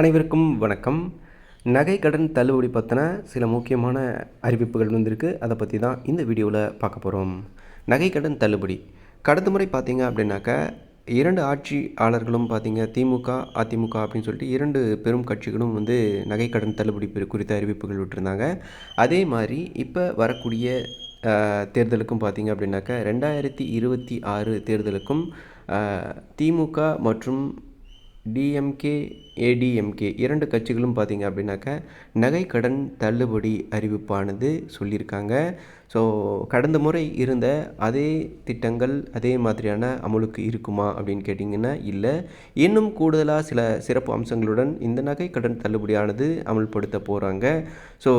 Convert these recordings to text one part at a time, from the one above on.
அனைவருக்கும் வணக்கம். நகை கடன் தள்ளுபடி பற்றின சில முக்கியமான அறிவிப்புகள் வந்திருக்கு. அதை பற்றி தான் இந்த வீடியோவில் பார்க்க போகிறோம் நகை கடன் தள்ளுபடி. கடந்த முறை பார்த்தீங்க அப்படின்னாக்க இரண்டு ஆட்சியாளர்களும் பார்த்தீங்க திமுக அதிமுக அப்படின்னு சொல்லிட்டு இரண்டு பெரும் கட்சிகளும் வந்து நகை கடன் தள்ளுபடி குறித்த அறிவிப்புகள் விட்டுருந்தாங்க. அதே மாதிரி இப்போ வரக்கூடிய தேர்தலுக்கும் பார்த்திங்க அப்படின்னாக்க ரெண்டாயிரத்தி இருபத்தி ஆறு தேர்தலுக்கும் திமுக மற்றும் டிஎம்கே ஏடிஎம்கே இரண்டு கட்சிகளும் பார்த்தீங்க அப்படின்னாக்கா நகை கடன் தள்ளுபடி அறிவிப்பானது சொல்லியிருக்காங்க. ஸோ கடந்த முறை இருந்த அதே திட்டங்கள் அதே மாதிரியான அமலுக்கு இருக்குமா அப்படின்னு கேட்டிங்கன்னா இல்லை. இன்னும் கூடுதலாக சில சிறப்பு அம்சங்களுடன் இந்த நகை கடன் தள்ளுபடியானது அமல்படுத்த போகிறாங்க ஸோ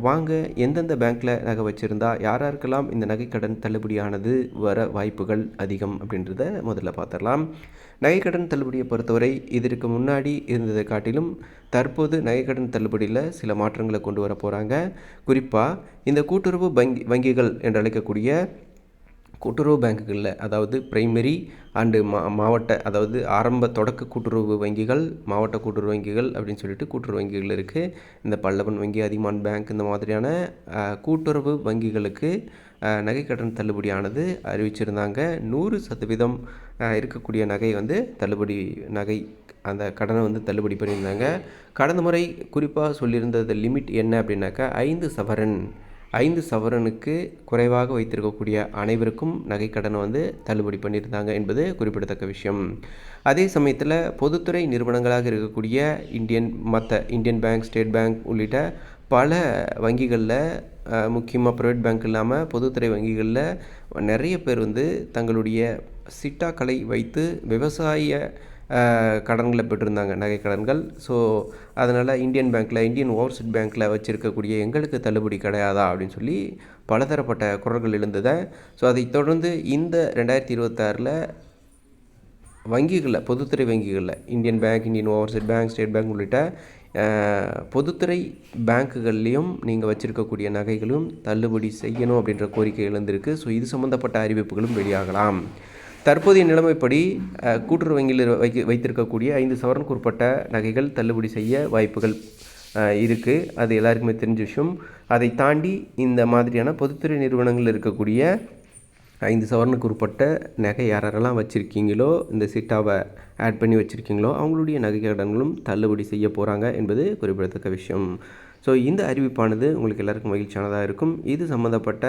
வாங்க எந்தெந்த பேங்க்கில் நகை வச்சுருந்தா யார் யாருக்கெல்லாம் இந்த நகை கடன் தள்ளுபடியானது வர வாய்ப்புகள் அதிகம் அப்படின்றத முதல்ல பார்த்துடலாம் நகைக்கடன் தள்ளுபடியை பொறுத்தவரை இதற்கு முன்னாடி இருந்ததை காட்டிலும் தற்போது நகைக்கடன் தள்ளுபடியில் சில மாற்றங்களை கொண்டு வர போகிறாங்க குறிப்பாக இந்த கூட்டுறவு வங்கி வங்கிகள் என்று அழைக்கக்கூடிய கூட்டுறவு பேங்குகளில் அதாவது பிரைமரி அண்டு மா மாவட்ட அதாவது ஆரம்ப தொடக்க கூட்டுறவு வங்கிகள் மாவட்ட கூட்டுறவு வங்கிகள் அப்படின்னு சொல்லிட்டு கூட்டுறவு வங்கிகள் இருக்குது இந்த பல்லவன் வங்கி அதிமான் பேங்க் இந்த மாதிரியான கூட்டுறவு வங்கிகளுக்கு நகைக்கடன் தள்ளுபடியானது அறிவிச்சிருந்தாங்க. நூறு சதவீதம் இருக்கக்கூடிய நகை வந்து தள்ளுபடி நகை அந்த கடனை வந்து தள்ளுபடி பண்ணியிருந்தாங்க. கடந்த முறை குறிப்பாக சொல்லியிருந்தது லிமிட் என்ன அப்படின்னாக்கா ஐந்து சவரன் ஐந்து சவரனுக்கு குறைவாக வைத்திருக்கக்கூடிய அனைவருக்கும் நகைக்கடனை வந்து தள்ளுபடி பண்ணியிருந்தாங்க என்பது குறிப்பிடத்தக்க விஷயம். அதே சமயத்தில் பொதுத்துறை நிறுவனங்களாக இருக்கக்கூடிய இந்தியன் மற்ற இந்தியன் பேங்க் ஸ்டேட் பேங்க் உள்ளிட்ட பல வங்கிகளில் முக்கியமாக ப்ரைவேட் பேங்க் இல்லாமல் பொதுத்துறை வங்கிகளில் நிறைய பேர் வந்து தங்களுடைய சிட்டாக்களை வைத்து விவசாய கடன்களை பெற்றிருந்தாங்க நகை கடன்கள். ஸோ அதனால் இந்தியன் பேங்க்கில் இந்தியன் ஓவர்சீட் பேங்க்கில் வச்சுருக்கக்கூடிய எங்களுக்கு தள்ளுபடி கிடையாதா அப்படின்னு சொல்லி பலதரப்பட்ட குரல்கள் எழுந்ததை. ஸோ அதைத் தொடர்ந்து இந்த ரெண்டாயிரத்தி இருபத்தாறில் வங்கிகளில் பொதுத்துறை வங்கிகளில் Indian Bank Indian Overseas Bank State Bank உள்ளிட்ட பொதுத்துறை பேங்க்குகள்லேயும் நீங்கள் வச்சுருக்கக்கூடிய நகைகளும் தள்ளுபடி செய்யணும் அப்படின்ற கோரிக்கை எழுந்திருக்கு. ஸோ இது சம்மந்தப்பட்ட அறிவிப்புகளும் வெளியாகலாம். தற்போதைய நிலைமைப்படி கூட்டுறவு வங்கியில் வைக்க வைத்திருக்கக்கூடிய ஐந்து சவரனுக்கு உட்பட்ட நகைகள் தள்ளுபடி செய்ய வாய்ப்புகள் இருக்குது அது எல்லாருக்குமே தெரிஞ்ச விஷயம். அதை தாண்டி இந்த மாதிரியான பொதுத்துறை நிறுவனங்கள் இருக்கக்கூடிய ஐந்து சவரனுக்கு உட்பட்ட நகை யாரெல்லாம் வச்சுருக்கீங்களோ இந்த சிட்டாவை ஆட் பண்ணி வச்சுருக்கீங்களோ அவங்களுடைய நகை கடன்களும் தள்ளுபடி செய்ய போகிறாங்க என்பது குறிப்பிடத்தக்க விஷயம். ஸோ இந்த அறிவிப்பானது உங்களுக்கு எல்லாருக்கும் மகிழ்ச்சியானதாக இருக்கும். இது சம்மந்தப்பட்ட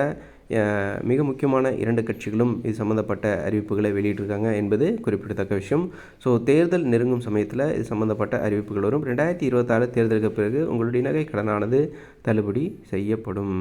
மிக முக்கியமான இரண்டு கட்சிகளும் இது சம்மந்தப்பட்ட அறிவிப்புகளை வெளியிட்டிருக்காங்க என்பது குறிப்பிடத்தக்க விஷயம். ஸோ தேர்தல் நெருங்கும் சமயத்தில் இது சம்மந்தப்பட்ட அறிவிப்புகள் வரும். ரெண்டாயிரத்தி இருபத்தாறு தேர்தலுக்கு பிறகு உங்களுடைய நகை கடனானது தள்ளுபடி செய்யப்படும்.